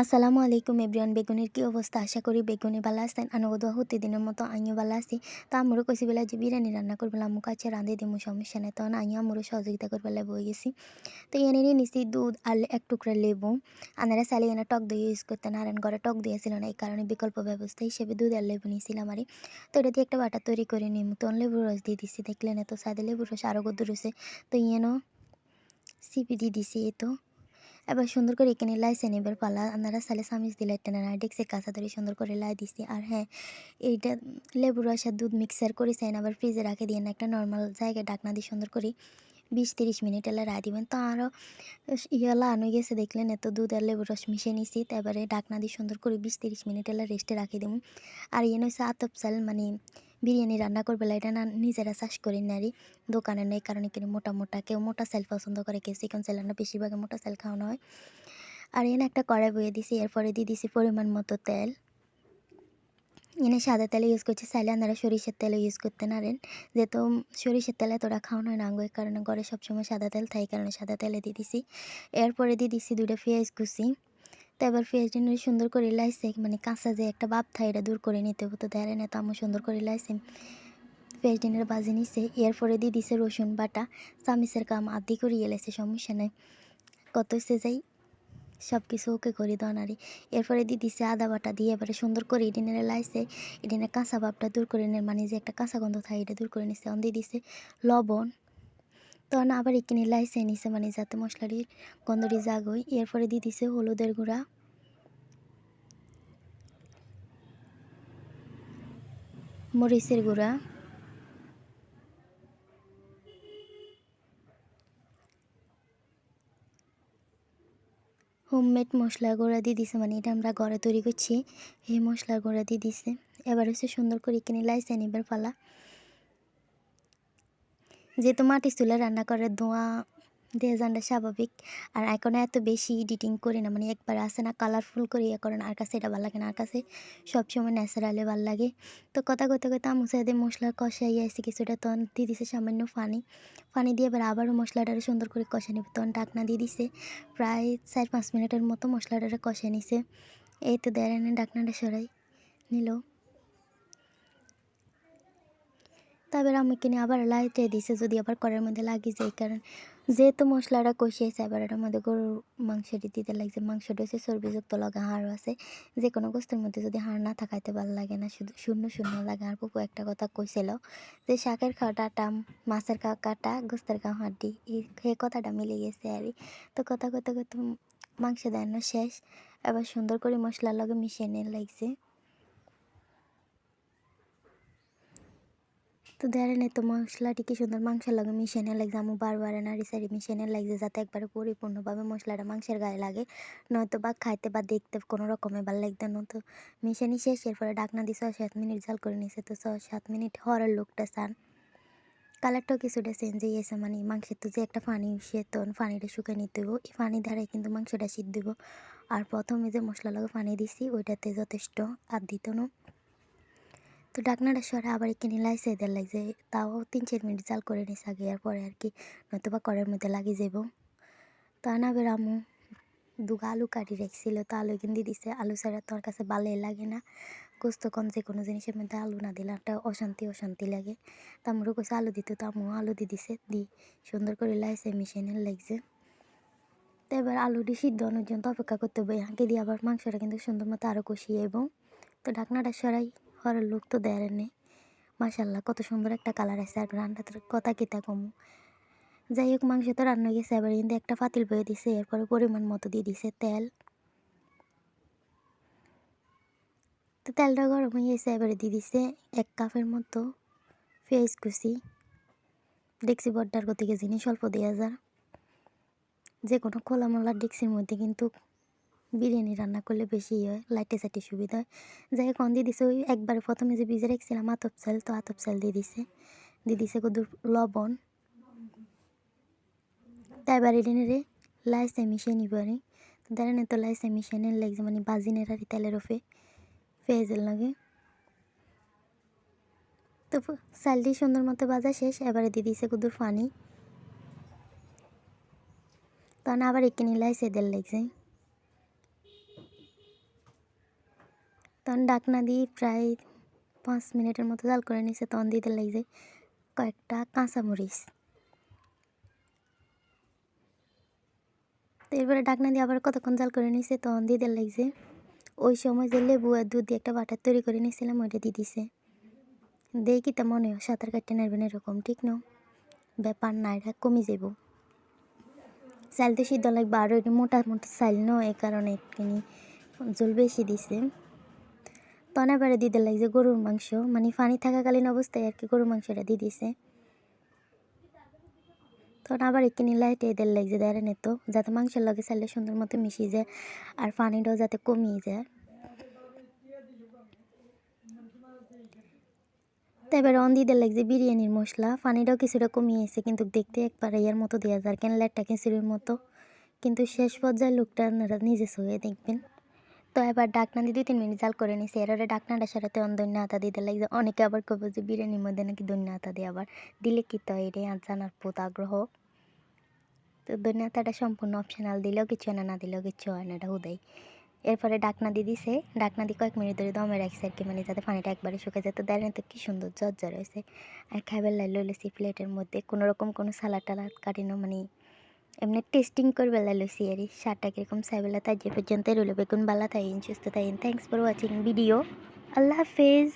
আসসালামু আলাইকুম এভরিওয়ান, বেগুনের কি অবস্থা? আশা করি বেগুনে ভালো আছেন। আনুগত হতে দিনের মতো আমিও ভালো আছি। তো আমরও কইছি বেলা যে বিরিয়ানি রান্না করবে আম্মু কাছে রাঁধে দিমু, সমস্যা নেই। তখন আমিও আমরও সহযোগিতা করবে বই গেছি। তো এনে নিয়ে নিছি দুধ আর এক টুকরা লেবু। আনারা চালিয়ে এনে টক দই ইউজ করতে নারায়ণ ঘরে টক দই ছিল না, এই কারণে বিকল্প ব্যবস্থা হিসেবে দুধ আর লেবু নিয়েছিলাম আর। তো এটা দিয়ে একটা বাটা তৈরি করে নিই তখন লেবুর রস দিয়ে দিচ্ছি দেখলেন তো সাদে লেবুর রস আরও গদ্দুর রয়েছে। তো ইয়েনও সিপি দিয়ে দিছি এ তো এবার সুন্দর করে এখানে লাইছে এবার পালা। আপনারা সালে সামিজ দিলে না ডেক্সে কাঁচা ধরে সুন্দর করে লাই দিছি। আর হ্যাঁ এইটা লেবু রস আর দুধ মিক্সার করে চাই আবার ফ্রিজে রাখে দিয়ে একটা নর্মাল জায়গায় ডাকনা দিয়ে সুন্দর করে বিশ তিরিশ মিনিট এলে রায় দিবেন। তো আরও ইয়ে লাগানো গেছে দেখলেন, এত দুধ আর লেবু রস মিশিয়ে নিছি। তারপরে ডাকনা দিয়ে সুন্দর করে বিশ তিরিশ মিনিট এলে রেস্টে রাখি দেবো আর ইয়ে হচ্ছে আতপ মানে বিরিয়ানি রান্না করবে এটা না নিজেরা চাষ করি নারী। দোকানে নেই, কারণে কিনে মোটা মোটা, কেউ মোটা সেল পছন্দ করে, কেউ চিকেন সেল না বেশিরভাগ মোটা সেল খাওয়ানো হয়। আর এনে একটা কড়াই বয়ে দিছি, এরপরে দিয়ে দিছি পরিমাণ মতো তেল। এনে সাদা তেল ইউজ করছি, চাইলে আপনারা সরিষার তেলও ইউজ করতে নারেন যেহেতু সরিষার তেলে তোরা খাওয়ানো হয় না, আঙ্গুর কারণে ঘরে সবসময় সাদা তেল থাই কারণে সাদা তেলে দিয়ে দিছি। এরপরে দিয়ে দিছি দুটো পেঁয়াজ কুচি। তো এবার পেঁয়াজটা নিয়ে সুন্দর করে লাইছে মানে কাঁচা যে একটা বাপ থাই এটা দূর করে নিতে হতো দেয় না তো আমি সুন্দর করে লাইছে পেঁয়াজ ডিনের বাজি নিছে, এরপরে দিয়ে দিছে রসুন বাটা, চামিচের কাম আদি করে এলেছে সমস্যা নাই। কত সে যাই সব কিছু ওকে করে দনারি এরপরে দিয়ে দিছে আদা বাটা দিয়ে এবারে সুন্দর করে ইডিনের লাইছে ইডিনের কাঁচা ভাবটা দূর করে নে মানে যে একটা কাঁচা গন্ধ থাকে এটা দূর করে নিছে। অন দিয়ে দিছে লবণ তখন আবার এখানে লাইসে নিছে মানে যাতে মশলাটির গন্ধটি জাগ হয় এরপরে দিয়ে দিছে হলুদের গুঁড়া। মরিচের গুঁড়া। হোমমেড মশলা গুঁড়া দিয়ে দিছে মানে এটা আমরা ঘরে তৈরি করছি। এই মশলার গুঁড়া দিয়ে দিছে। এবার হচ্ছে সুন্দর করে কিনে লাইছে নিবার পালা। যেহেতু মাটির চুলে রান্না করে ধোঁয়া দিয়ে জানটা স্বাভাবিক। আর এখন এত বেশি এডিটিং করি না মানে একবার আসে না কালারফুল করে ইয়ে করেন আর কাছে এটা ভালো লাগে না, আর কাছে সবসময় ন্যাচারালি ভালো লাগে। তো কথা কথা কথা আমু সাথে মশলা কষাই আসছে কিছুটা তখন দিয়ে দিছে সামান্য পানি। পানি দিয়ে এবার আবারও মশলাটা সুন্দর করে কষা নেবে। তখন ডাকনা দিয়ে দিছে, প্রায় চার পাঁচ মিনিটের মতো মশলাটা কষে নিছে। এই তো দেয় ডাকনাটা সরাই, নিল। তারপর আমি কিনে আবার লাইটে দিছে, যদি আবার করার মধ্যে লাগিয়ে যায়। কারণ যেহেতু মশলাটা কষিয়েছে আবার এটার মধ্যে গরুর মাংসটি দিতে লাগছে। মাংসটা হচ্ছে চর্বিযুক্ত লগা হাড়ও আছে। যে কোনো গোস্তের মধ্যে যদি হাড় না থাকাইতে ভালো লাগে না, শুধু শূন্য শূন্য লাগে। আর পুপু একটা কথা কইছিল যে, শাকের খাওয়াটা মাছের খাওয়া কাটা, গোস্তের খাওয়া হাড্ডি এই কথাটা মিলে গেছে আর তো কথা কথা কথা মাংস দেওয়ানো শেষ। এবার সুন্দর করে মশলার লগে মিশিয়ে নিয়ে লাগছে। তো ধরেন তো মশলাটি কি সুন্দর মাংসের লাগে মিশানো লাগছে আমি বারবার নাড়ি সারি মিশানো লাগছে যাতে একবারে পরিপূর্ণভাবে মশলাটা মাংসের গায়ে লাগে। নয়তো বা খাইতে বা দেখতে কোনো রকমে ভালো লাগতো না। তো মিশানি শেষ এরপরে ডাকনা দিয়ে ছয় সাত মিনিট জাল করে নিছে। তো ছয় সাত মিনিট হওয়ার লোকটা চান। কালারটাও কিছুটা চেঞ্জ হয়েছে মানে মাংসের তো যে একটা পানি সে তো পানিটা শুকিয়ে নিতে দেবো এই পানি দ্বারাই কিন্তু মাংসটা সিদ্ধ দেবো আর প্রথমে যে মশলা লাগে ফানি দিছি, ওইটাতে যথেষ্ট আর দিত না। তো ডাকনাটা সরে আবার এখানে লাইসে দেওয়ার লাগছে তাও তিন চার মিনিট জাল করে নিস আগে পরে আর কি। নয়তো বা করের মধ্যে লাগিয়ে যাব তা না বের আমু, দুগা আলু কাটি রেখেছিল, তো আলু কিনে দিয়ে দিছে। আলু ছাড়া তোর কাছে ভালো লাগে না। গোস্ত কোন যে কোনো জিনিসের মধ্যে আলু না দিলে একটা অশান্তি অশান্তি লাগে। তা আমরও কাছে আলু দিত, তো আমু আলু দিয়ে দিছে। দি, সুন্দর করে লাইসে মিশিয়ে লাগছে। তো এবার আলুটি সিদ্ধ পর্যন্ত অপেক্ষা করতে হবে। হাঁকে দিয়ে আবার মাংসটা কিন্তু সুন্দর মতো আরও কষিয়ে এবং তো ঢাকনাটা সরাই। ঘরের লোক তো দেয় নেই। মাসাল্লাহ কত সুন্দর একটা কালার আছে আর রান্নাটা কথা কিতা কমু। যাই হোক, মাংস তো রান্না গেছে, এবার কিন্তু একটা ফাতিল বয়ে দিছে, এরপরে পরিমাণ মতো দিয়ে দিছে তেল। তো তেলটা গরম হয়ে গেছে, এবারে দিয়ে দিছে এক কাপের মতো পেঁয়াজ কুচি। ডেক্সি বড্ডার গতিকে জিনিস, অল্প দেওয়া যায় যে কোনো খোলামোলা ডেক্সির মধ্যে কিন্তু বিরিয়ানি রান্না করলে বেশি হয় লাইটে সাইটে সুবিধা হয়। যাই হোক দিয়ে দিছে ওই একবারে প্রথমে যে ভিজে রেখেছিলাম আতপ চাল, তো আতপ চাল দিয়ে দিছে। দিয়ে দিছে কদুর লবণ। তাই বাড়ি রে, লাইসে মিশিয়ে নিব আরে দাঁড়ান তো লাইসে মিশিয়ে নিয়ে লাগছে মানে বাজিনের আর তেলের ওপে পেঁয়াজের লাগে। তো চালটি সুন্দর মতো বাজা শেষ, এবারে দিয়ে দিছে কুদুর পানি। তখন আবার এখানে লাইসে দেল লাগছে। তখন ডাকনা দিয়ে প্রায় পাঁচ মিনিটের মতো জাল করে নিছে, তখন দিতে লাগছে কয়েকটা কাঁচামরিচ তো এরপরে ডাকনা দিয়ে আবার কতক্ষণ জাল করে নিছে, তখন দিতে লাগছে ওই সময় যে লেবু আর দুধ দিয়ে একটা বাটার তৈরি করে নিয়েছিলাম ওইটা দিয়ে দিছে। দেখি তা মনে হয় সাঁতার কাটতে নারবেন এরকম, ঠিক না? ব্যাপার না, এটা কমে যাব চাল তো সিদ্ধ লাগবে, আর ওইটা মোটামুটি চাল ন এই কারণে একটুখানি জল বেশি দিছে। তখন এবারে দিতে লাগছে গরুর মাংস। মানে পানি থাকাকালীন অবস্থায় আর কি গরুর মাংসটা দিয়ে দিছে। তখন আবার একটুখানি লাইটে এদের লাগছে দেয় তো যাতে মাংসের লগে চাইলে সুন্দর মতো মিশিয়ে যায় আর পানিটাও যাতে কমিয়ে যায়। এবার অন দিতে লাগছে বিরিয়ানির মশলা। পানিটাও কিছুটা কমিয়েছে কিন্তু দেখতে একবার ইয়ার মতো দেওয়া যায় কেন লেটটা খিচুড়ির মতো। কিন্তু শেষ পর্যায়ে লোকটা আপনারা নিজে সয়ে দেখবেন। তো এবার ডাকনা দিয়ে দুই তিন মিনিট জাল করে নিছে। এরারে ডাকনাটার সাথে অন দৈন্য আতা দিতে লাগছে। অনেকে আবার কবে যে, বিরিয়ানির মধ্যে নাকি দৈন্য আতা দিয়ে আবার দিলে কি তো এটাই আর জানার প্রত আগ্রহ। তো দৈন্য আতাটা সম্পূর্ণ অপশনাল দিলেও কিছু না না দিলেও কিছু হয় না, এটা হুদাই। এরপরে ডাকনা দিয়ে দিছে। ডাকনা দিয়ে কয়েক মিনিট ধরে দমে রাখছে আর কি মানে যাতে পানিটা একবারে শুকে যায়। তো দেখেন তো কি সুন্দর জ্বর হয়েছে আর খাইবার লাই লইলেছি প্লেটের মধ্যে। কোনো রকম কোনো সালাদ টালাদ কাটিনো মানে এমনি টেস্টিং করবে লইছি আর সারটা কীরকম চাইবেলা তাই যে পর্যন্ত রইল, বেগুন বালা, তাই সুস্থ, তাই thanks for watching video Allah হাফেজ।